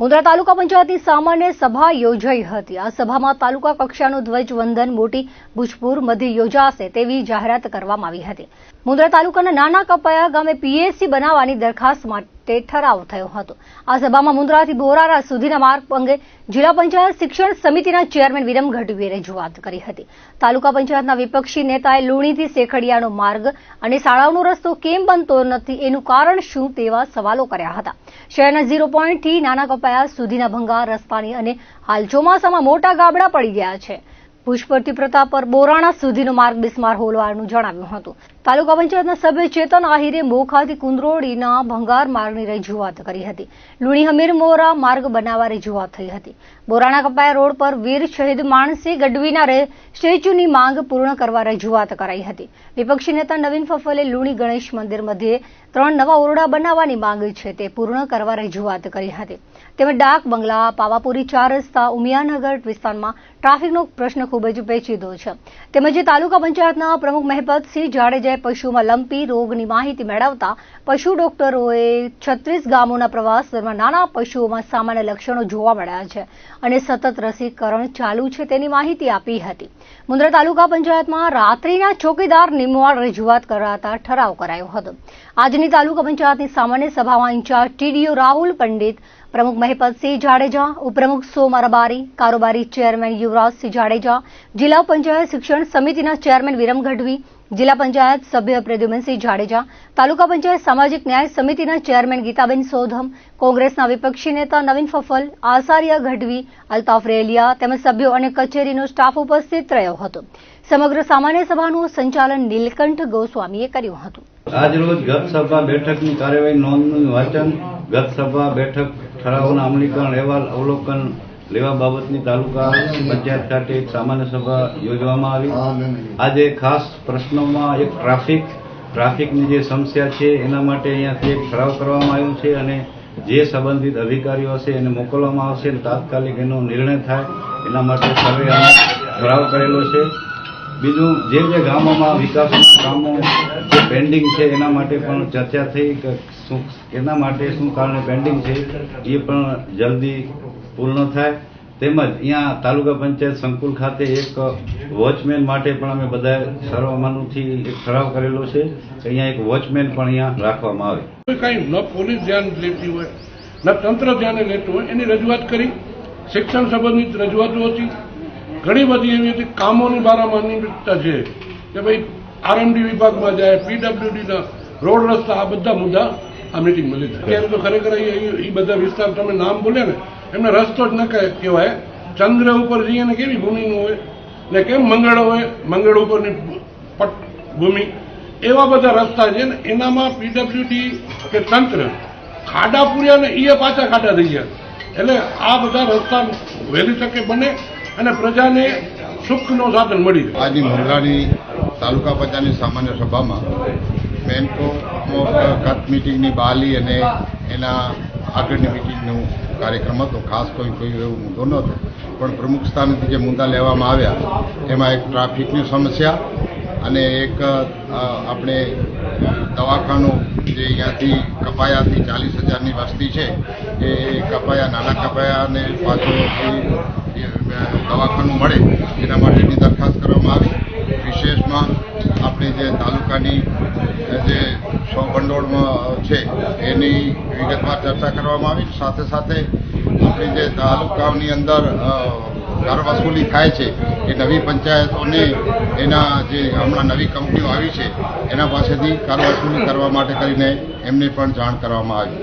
મુંદ્રા તાલુકા પંચાયતની સામાન્ય સભા યોજાઈ હતી. આ સભામાં તાલુકા કક્ષાનું ધ્વજવંદન મોટી ભુજપુર મધ્ય યોજાશે તેવી જાહેરાત કરવામાં આવી હતી. મુંદ્રા તાલુકાના નાના કપાયા ગામે પીએસસી બનાવવાની દરખાસ્ત માટે ઠરાવ થયો હતો. આ સભામાં મુન્દ્રાથી બોરારા સુધીના માર્ગ અંગે જિલ્લા પંચાયત શિક્ષણ સમિતિના ચેરમેન વિરમ ગઢવીએ રજૂઆત કરી હતી. તાલુકા પંચાયતના વિપક્ષી નેતાએ લુણીથી શેખડિયાનો માર્ગ અને શાળાઓનો રસ્તો કેમ બનતો નથી એનું કારણ શું તેવા સવાલો કર્યા હતા. શહેરના ઝીરો પોઈન્ટથી નાના કપાયા સુધીના ભંગાર રસ્તાની અને હાલ ચોમાસામાં મોટા ગાબડા પડી ગયા છે. ભુજ પરથી પ્રતાપ પર બોરાણા સુધીનો માર્ગ બિસ્માર હોલવાનું જણાવ્યું હતું. તાલુકા પંચાયતના સભ્ય ચેતન આહિરે મોખાથી કુંદરોડીના ભંગાર માર્ગની રજૂઆત કરી હતી. લુણી હમીર મોરા માર્ગ બનાવવા રજૂઆત થઈ હતી. બોરાણા કપાયા રોડ પર વીર શહીદ માણસી ગઢવીના સ્ટેચ્યુની માંગ પૂર્ણ કરવા રજૂઆત કરાઈ હતી. વિપક્ષી નેતા નવીન ફફલે લુણી ગણેશ મંદિર મધ્યે ત્રણ નવા ઓરડા બનાવવાની માંગ છે તે પૂર્ણ કરવા રજૂઆત કરી હતી. તેમજ ડાક, બંગલા, પાવાપુરી ચાર રસ્તા, ઉમિયાનગર વિસ્તારમાં ટ્રાફિકનો પ્રશ્ન ખૂબ જ પેચીદો છે. તેમજ તાલુકા પંચાયતના પ્રમુખ મહેપતસિંહ જાડેજાએ પશુમાં લંપી રોગની માહિતી મેળવતા પશુ ડોક્ટરોએ છત્રીસ ગામોના પ્રવાસ દરમિયાન નાના પશુઓમાં સામાન્ય લક્ષણો જોવા મળ્યા છે અને સતત રસીકરણ ચાલુ છે તેની માહિતી આપી હતી. મુંદ્રા તાલુકા પંચાયતમાં રાત્રિના ચોકીદાર નિમવા રજૂઆત કરાતા ઠરાવ કરાયો હતો. આજની તાલુકા પંચાયતની સામાન્ય સભામાં ઇન્ચાર્જ ટીડીઓ રાહુલ પંડિત પ્રમુખ મહેપતસિંહ જાડેજા, ઉપપ્રમુખ સોમ કારોબારી ચેરમેન યુવરાજસિંહ જાડેજા, જિલ્લા પંચાયત શિક્ષણ સમિતિના ચેરમેન વિરમ ગઢવી, જિલ્લા પંચાયત સભ્ય પ્રદ્યુમનસિંહ જાડેજા, તાલુકા પંચાયત સામાજિક ન્યાય સમિતિના ચેરમેન ગીતાબેન સોધમ, કોંગ્રેસના વિપક્ષી નેતા નવીન ફફલ, આસારિયા ગઢવી, અલ્તાફ રેલિયા તેમજ સભ્યો અને કચેરીનો સ્ટાફ ઉપસ્થિત રહ્યો હતો. સમગ્ર સામાન્ય સભાનું સંચાલન નીલકંઠ ગોસ્વામીએ કર્યું હતું. આજરોજ ગત બેઠકની કાર્યવાહી નોંધનું વાંચન ગત સભા બેઠક ઠરાવોના અમલીકરણ અહેવાલ અવલોકન લેવા બાબતની તાલુકા પંચાયત ખાતે એક સામાન્ય સભા યોજવામાં આવી. આજે ખાસ પ્રશ્નોમાં એક ટ્રાફિક ટ્રાફિકની જે સમસ્યા છે એના માટે અહીંયાથી એક ઠરાવ કરવામાં આવ્યો છે અને જે સંબંધિત અધિકારીઓ હશે એને મોકલવામાં આવશે અને તાત્કાલિક એનો નિર્ણય થાય. એના માટે સર્વે ઠરાવ કરેલો છે. બીજું જે જે ગામોમાં વિકાસના કામો જે પેન્ડિંગ છે એના માટે પણ ચર્ચા થઈ કે શું, એના માટે શું કારણે પેન્ડિંગ છે, એ પણ જલ્દી પૂર્ણ થાય. તેમજ અહીંયા તાલુકા પંચાયત સંકુલ ખાતે એક વોચમેન માટે પણ અમે બધા સર્વમાનુથી એક ઠરાવ કરેલો છે અહીંયા એક વોચમેન પણ અહીંયા રાખવામાં આવે. કઈ ન પોલીસ ધ્યાન લેતી હોય, ન તંત્ર ધ્યાને લેતું હોય, એની રજૂઆત કરી. શિક્ષણ સંબંધિત રજૂઆતો હતી. ઘણી બધી એવી હતી, કામોની બારામાં છે કે ભાઈ આરએમડી વિભાગમાં જાય પીડબ્લ્યુડીના રોડ રસ્તા, આ બધા મુદ્દા આ મિટિંગમાં લીધા. એમ તો ખરેખર એ બધા વિસ્તાર તમે નામ બોલ્યા ને, એમને રસ્તો જ ન કહેવાય. ચંદ્ર ઉપર જઈએ ને કેવી ભૂમિનું હોય? ને કેમ મંગળ હોય? મંગળ ઉપરની પટ ભૂમિ. એવા બધા રસ્તા છે ને, એનામાં પીડબ્લ્યુડી કે તંત્ર ખાડા પૂર્યા ને એ પાછા ખાડા થઈ ગયા. એટલે આ બધા રસ્તા વહેલી તકે બને અને પ્રજાને સુખનો સાધન મળી જાય. આજની મંગળાની તાલુકા પંચાયતની સામાન્ય સભામાં બેન્કો ગત મિટિંગની બહાલી અને એના આગળની મિટિંગનો કાર્યક્રમ હતો. ખાસ કોઈ કોઈ એવો મુદ્દો નહોતો પણ પ્રમુખ સ્થાનેથી જે મુદ્દા લેવામાં આવ્યા, એમાં એક ટ્રાફિકની સમસ્યા અને એક આપણે દવાખાનું જે અહીંયાથી કપાયાથી ચાલીસ હજારની વસ્તી છે, એ કપાયા, નાના કપાયાને પાછું દવાખાનું મળે, એના માટેની દરખાસ્ત કરવામાં આવી. વિશેષમાં આપણી જે તાલુકાની જે સો ભંડોળમાં છે, એની વિગતવાર ચર્ચા કરવામાં આવી. સાથે સાથે આપણી જે તાલુકાઓની અંદર કર વસૂલી થાય છે એ નવી પંચાયતોને એના જે હમણાં નવી કંપનીઓ આવી છે, એના પાસેથી કર વસૂલી કરવા માટે કરીને એમને પણ જાણ કરવામાં આવી.